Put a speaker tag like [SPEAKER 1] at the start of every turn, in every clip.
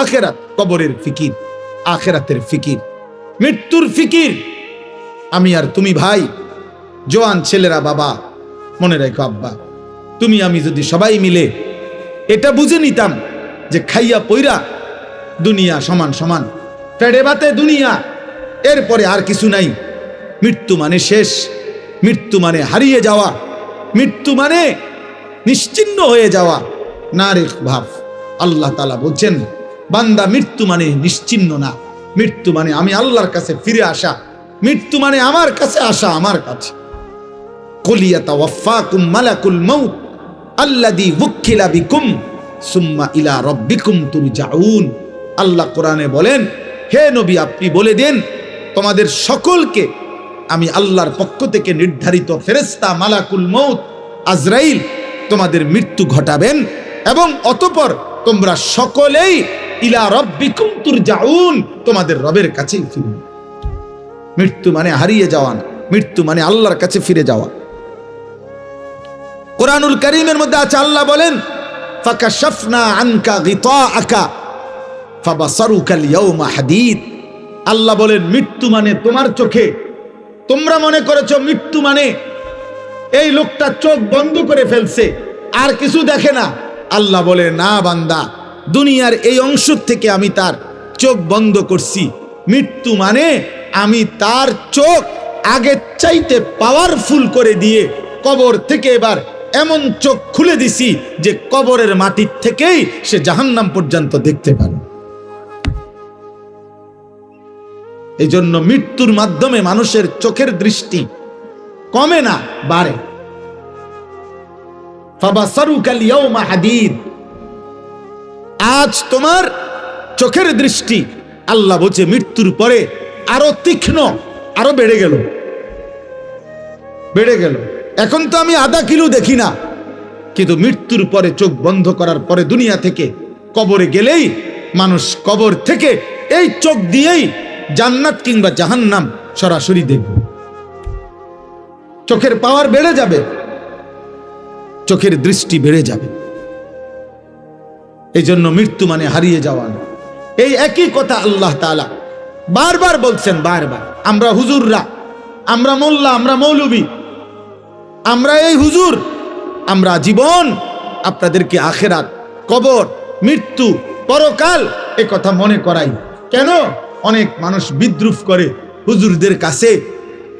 [SPEAKER 1] আখেরাত কবরের ফিকির, আখেরাতের ফিকির, মৃত্যুর ফিকির। আমি আর তুমি ভাই, জোয়ান ছেলেরা বাবা, মনে রেখো আব্বা, তুমি আমি যদি সবাই মিলে এটা বুঝে নিতাম যে খাইয়া পইরা দুনিয়া সমান সমান, পেড়ে বাতে দুনিয়া, এরপরে আর কিছু নাই। মৃত্যু মানে শেষ, মৃত্যু মানে হারিয়ে যাওয়া, মৃত্যু মানে নিশ্চিন্ন হয়ে যাওয়া। না রে ভাব, আল্লাহ তালা বলছেন বান্দা মৃত্যু মানে নিশ্চিন্ন না। মৃত্যু মানে আমি আল্লাহর কাছে ফিরে আসা। মৃত্যু মানে আমার কাছে আসা, আমার কাছে। কলিয়াতা ওয়াফাকুম মালাকুল মাউত আল্লাদি বুকিলা বিকুম সুম্মা ইলা রব্বিকুম তুরজাউন। আল্লাহ কোরআনে বলেন, হে নবী, আপনি বলে দেন, তোমাদের সকলকে আমি আল্লাহর পক্ষ থেকে নির্ধারিত ফেরেস্তা মালাকুল মৌত আজরাইল তোমাদের মৃত্যু ঘটাবেন এবং অতপর তোমরা সকলেই তোমাদের রবের ফিরবে মৃত্যু মানে হারিয়ে যাওয়া না, মৃত্যু মানে আল্লাহর কাছে ফিরে যাওয়া। কোরআনুল করিমের মধ্যে আছে, আল্লাহ বলেন আল্লাহ বলেন, মৃত্যু মানে তোমার চোখে। তোমরা মনে করেছ মৃত্যু মানে এই লোকটা চোখ বন্ধ করে ফেলছে, আর কিছু দেখে না? আল্লাহ বলে, না বান্দা দুনিয়ার এই অংশ থেকে আমি তার চোখ বন্ধ করছি। মৃত্যু মানে আমি তার চোখ আগের চাইতে পাওয়ারফুল করে দিয়ে কবর থেকে এবার এমন চোখ খুলে দিছি যে কবরের মাটির থেকেই সে জাহান্নাম পর্যন্ত দেখতে পারে। এই জন্য মৃত্যুর মাধ্যমে মানুষের চোখের দৃষ্টি কমে না, বাড়ে। ফাবাসারুকাল ইয়াউমা হাদীদ। আজ তোমার চোখের দৃষ্টি আল্লাহ বলছে মৃত্যুর পরে আরও তীক্ষ্ণ, আরও বেড়ে গেল। বেড়ে গেল। এখন তো আমি আধা কিলো দেখি না। কিন্তু মৃত্যুর পরে চোখ বন্ধ করার পরে দুনিয়া থেকে কবরে গেলেই মানুষ কবর থেকে এই চোখ দিয়েই জান্নাত কিংবা জাহান্নাম সরাসরি দেখবে। চোখের পাওয়ার বেড়ে যাবে। চোখের দৃষ্টি বেড়ে যাবে। এই জন্য মৃত্যু মানে হারিয়ে যাওয়া না। এই একই কথা আল্লাহ তাআলা বারবার বলছেন, বারবার। আমরা হুজুররা, আমরা মোল্লা, আমরা মৌলবী, আমরা এই হুজুর, আমরা জীবন, আপনাদেরকে আখেরাত, কবর, মৃত্যু, পরকাল এ কথা মনে করাই। কেন? অনেক মানুষ বিদ্রুপ করে হুজুরদের কাছে।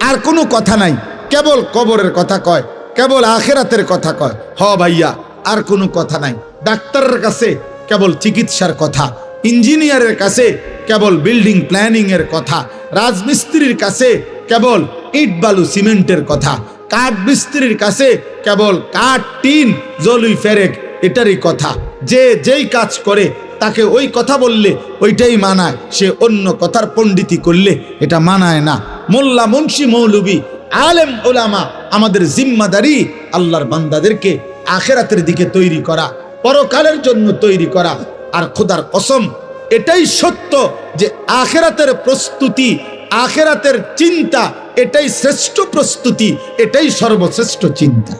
[SPEAKER 1] আর কোনো কথা নাই। কেবল কবরের কথা কয়, কেবল আখেরাতের কথা কয়। হ ভাইয়া, আর কোনো কথা নাই। ডাক্তারের কাছে কেবল চিকিৎসার কথা, ইঞ্জিনিয়ারের কাছে কেবল বিল্ডিং প্ল্যানিং এর কথা, রাজমিস্ত্রির কাছে কেবল ইট বালু সিমেন্টের কথা, কাঠ মিস্ত্রির কাছে কেবল কাঠ, টিন, জলুই, ফেরেক এটারই কথা। যে যেই কাজ করে, তাকে ওই কথা বললে ওইটাই মানায়। সে অন্য কথার পণ্ডিতি করলে এটা মানায় না। মোল্লা মুন্সি মৌলবী, আলেম ওলামা, আমাদের জিম্মাদারি আল্লাহর বান্দাদেরকে আখেরাতের দিকে তৈরি করা। পরকালের জন্য তৈরি করা আর খোদার কসম, এটাই সত্য যে আখেরাতের প্রস্তুতি, আখেরাতের চিন্তা, এটাই শ্রেষ্ঠ প্রস্তুতি, এটাই সর্বশ্রেষ্ঠ চিন্তা।